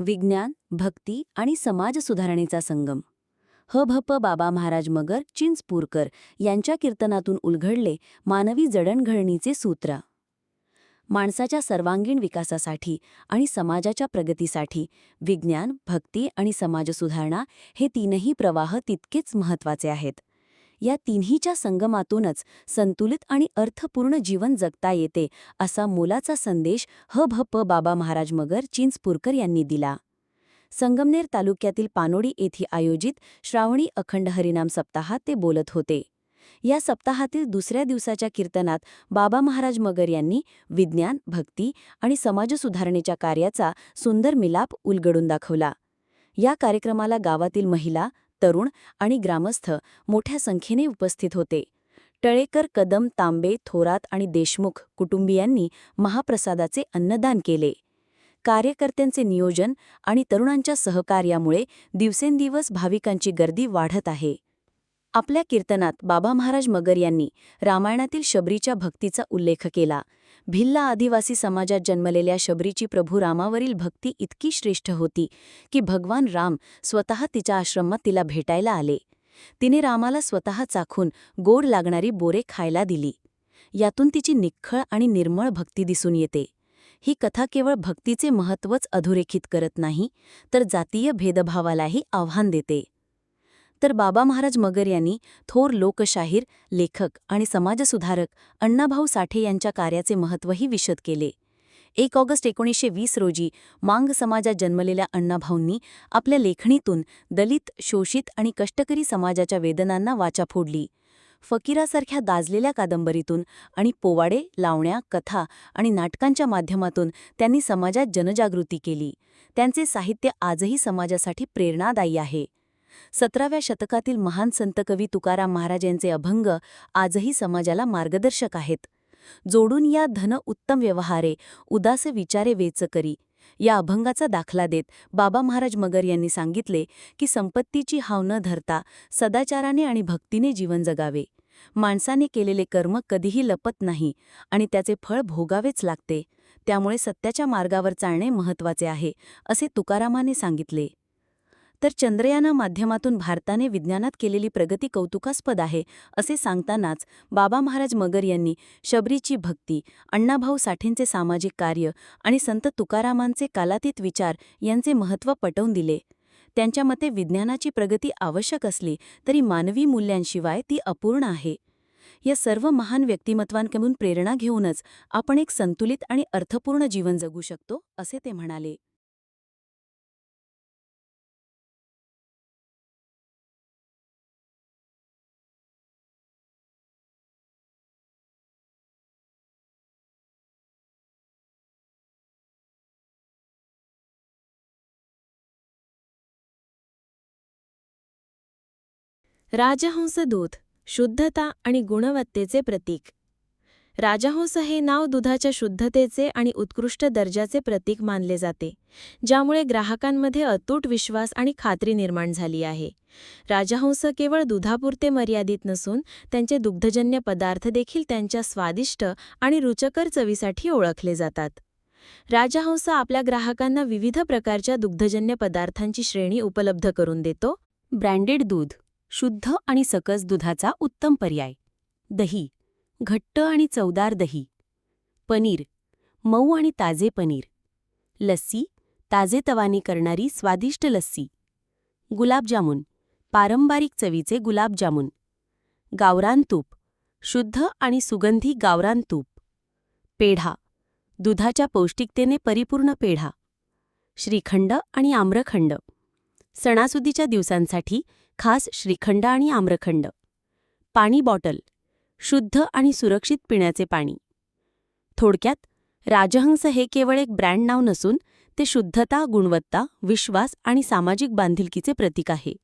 विज्ञान भक्ती आणि समाज सुधारणेचा संगम. ह. भ. प. बाबा महाराज मगर चिंचपूरकर यांच्या कीर्तनातून उलघडले मानवी जडणघडणीचे सूत्र. माणसाच्या सर्वांगीण विकासासाठी आणि समाजाच्या प्रगतीसाठी विज्ञान भक्ती आणि समाज सुधारणा हे तीनही प्रवाह तितकेच महत्त्वाचे आहेत. या तिन्हीच्या संगमातूनच संतुलित आणि अर्थपूर्ण जीवन जगता येते असा मोलाचा संदेश ह. भ. प. बाबा महाराज मगर चिंचपूरकर यांनी दिला. संगमनेर तालुक्यातील पानोडी येथे आयोजित श्रावणी अखंड हरिनाम सप्ताहात ते बोलत होते. या सप्ताहातील दुसऱ्या दिवसाच्या कीर्तनात बाबा महाराज मगर यांनी विज्ञान भक्ती आणि समाजसुधारणेच्या कार्याचा सुंदर मिलाप उलगडून दाखवला. या कार्यक्रमाला गावातील महिला तरुण आणि ग्रामस्थ मोठ्या संख्येने उपस्थित होते. टळेकर कदम तांबे थोरात आणि देशमुख कुटुंबियांनी महाप्रसादाचे अन्नदान केले. कार्यकर्त्यांचे नियोजन आणि तरुणांच्या सहकार्यामुळे दिवसेंदिवस भाविकांची गर्दी वाढत आहे. आपल्या कीर्तनात बाबा महाराज मगर यांनी रामायणातील शबरीच्या भक्तीचा उल्लेख केला. भिल्ला आदिवासी समाजात जन्मलेल्या शबरीची प्रभू रामावरील भक्ती इतकी श्रेष्ठ होती की भगवान राम स्वतः तिच्या आश्रमात तिला भेटायला आले. तिने रामाला स्वतः चाखून गोड लागणारी बोरे खायला दिली. यातून तिची निखळ आणि निर्मळ भक्ती दिसून येते. ही कथा केवळ भक्तीचे महत्त्वच अधोरेखित करत नाही तर जातीय भेदभावालाही आव्हान देते. तर बाबा महाराज मगर यांनी थोर लोकशाहीर लेखक आणि समाजसुधारक अण्णाभाऊ साठे यांच्या कार्याचे महत्त्वही विशद केले. एक ऑगस्ट एकोणीसशे वीस रोजी मांग समाजात जन्मलेल्या अण्णाभाऊंनी आपल्या लेखणीतून दलित शोषित आणि कष्टकरी समाजाच्या वेदनांना वाचा फोडली. फकीरासारख्या दाजलेल्या कादंबरीतून आणि पोवाडे लावण्या कथा आणि नाटकांच्या माध्यमातून त्यांनी समाजात जनजागृती केली. त्यांचे साहित्य आजही समाजासाठी प्रेरणादायी आहे. सतराव्या शतकातील महान संत कवी तुकाराम महाराज यांचे अभंग आजही समाजाला मार्गदर्शक आहेत. जोडून या धन उत्तम व्यवहारे उदास विचारे वेच करी या अभंगाचा दाखला देत बाबा महाराज मगर यांनी सांगितले की संपत्तीची हाव न धरता सदाचाराने आणि भक्तीने जीवन जगावे. माणसाने केलेले कर्म कधीही लपत नाही आणि त्याचे फळ भोगावेच लागते. त्यामुळे सत्याच्या मार्गावर चालणे महत्त्वाचे आहे असे तुकारामाने सांगितले. तर चंद्रयाना माध्यमातून भारताने विज्ञानात केलेली प्रगती कौतुकास्पद आहे असे सांगतानाच बाबा महाराज मगर यांनी शबरीची भक्ती अण्णाभाऊ साठेंचे सामाजिक कार्य आणि संत तुकारामांचे कालातीत विचार यांचे महत्त्व पटवून दिले. त्यांच्या मते विज्ञानाची प्रगती आवश्यक असली तरी मानवी मूल्यांशिवाय ती अपूर्ण आहे. या सर्व महान व्यक्तिमत्वांकडून प्रेरणा घेऊनच आपण एक संतुलित आणि अर्थपूर्ण जीवन जगू शकतो असे ते म्हणाले. राजहंस दूध शुद्धता आणि गुणवत्तेचे प्रतीक. राजहंस हे नाव दुधाच्या शुद्धतेचे आणि उत्कृष्ट दर्जाचे प्रतीक मानले जाते ज्यामुळे ग्राहकांमध्ये अतूट विश्वास आणि खात्री निर्माण झाली आहे. राजहंस केवळ दुधापुरते मर्यादित नसून त्यांचे दुग्धजन्य पदार्थ देखील त्यांच्या स्वादिष्ट आणि रुचकर चवीसाठी ओळखले जातात. राजहंस आपल्या ग्राहकांना विविध प्रकारच्या दुग्धजन्य पदार्थांची श्रेणी उपलब्ध करून देतो. ब्रँडेड दूध शुद्ध आणि सकस दुधाचा उत्तम पर्याय. दही घट्ट आणि चवदार दही. पनीर मऊ आणि ताजे पनीर. लस्सी ताजेतवानी करणारी स्वादिष्ट लस्सी. गुलाबजामुन पारंपरिक चवीचे गुलाबजामुन. गावरान तूप शुद्ध आणि सुगंधी गावरान तूप. पेढा दुधाच्या पौष्टिकतेने परिपूर्ण पेढा. श्रीखंड आणि आम्रखंड. सणासुदीच्या दिवसांसाठी खास श्रीखंड आणि आम्रखंड. पाणी बॉटल शुद्ध आणि सुरक्षित पिण्याचे पाणी. थोडक्यात राजहंस हे केवळ एक ब्रँड नाव नसून ते शुद्धता गुणवत्ता विश्वास आणि सामाजिक बांधिलकीचे प्रतीक आहे.